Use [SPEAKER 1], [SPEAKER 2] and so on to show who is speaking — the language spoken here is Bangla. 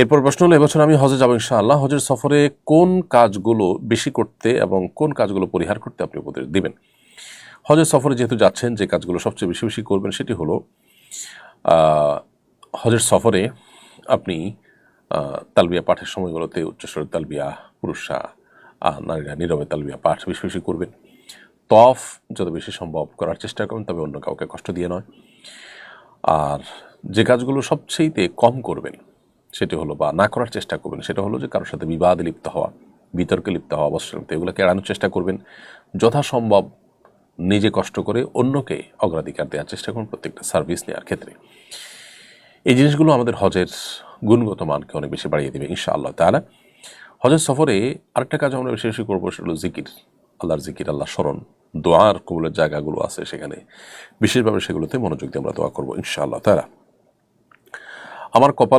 [SPEAKER 1] এরপর প্রশ্ন হলো এবছর আমি হজে যাব ইনশাআল্লাহ। হজের সফরে কোন কাজগুলো বেশি করতে এবং কোন কাজগুলো পরিহার করতে আপনি উপদেশ দিবেন? হজের সফরে যেহেতু যাচ্ছেন যে কাজগুলো সবচেয়ে বেশি বেশি করবেন সেটি হলো হজের সফরে আপনি তালবিয়া পাঠের সময়গুলোতে উচ্চস্বরের তালবিয়া পুরুষরা আহ, নারীরা নীরবে তালবিয়া পাঠ বেশি বেশি করবেন। তফ যত বেশি সম্ভব করার চেষ্টা করবেন তবে অন্য কাউকে কষ্ট দিয়ে নয়। আর যে কাজগুলো সবচেয়েতে কম করবেন সেটি হলো বা না করার চেষ্টা করবেন, সেটা হলো যে কারোর সাথে বিবাদে লিপ্ত হওয়া, বিতর্কে লিপ্ত হওয়া অবশ্যই এগুলোকে এড়ানোর চেষ্টা করবেন। যথাসম্ভব নিজে কষ্ট করে অন্যকে অগ্রাধিকার দেওয়ার চেষ্টা করুন প্রত্যেকটা সার্ভিস নেওয়ার ক্ষেত্রে। এই জিনিসগুলো আমাদের হজের গুণগত মানকে অনেক বেশি বাড়িয়ে দেবে ইনশাআল্লাহ তাহলে হজের সফরে আরেকটা কাজ আমরা বেশি বেশি করব, সেটা হলো জিকির। আল্লাহর জিকির আল্লাহ স্মরণ, দোয়ার কবুলের জায়গাগুলো আছে সেখানে। বিশেষভাবে সেগুলোতে মনোযোগ দিয়ে আমরা দোয়া করব ইনশাআল্লাহ তারা আমার কপাল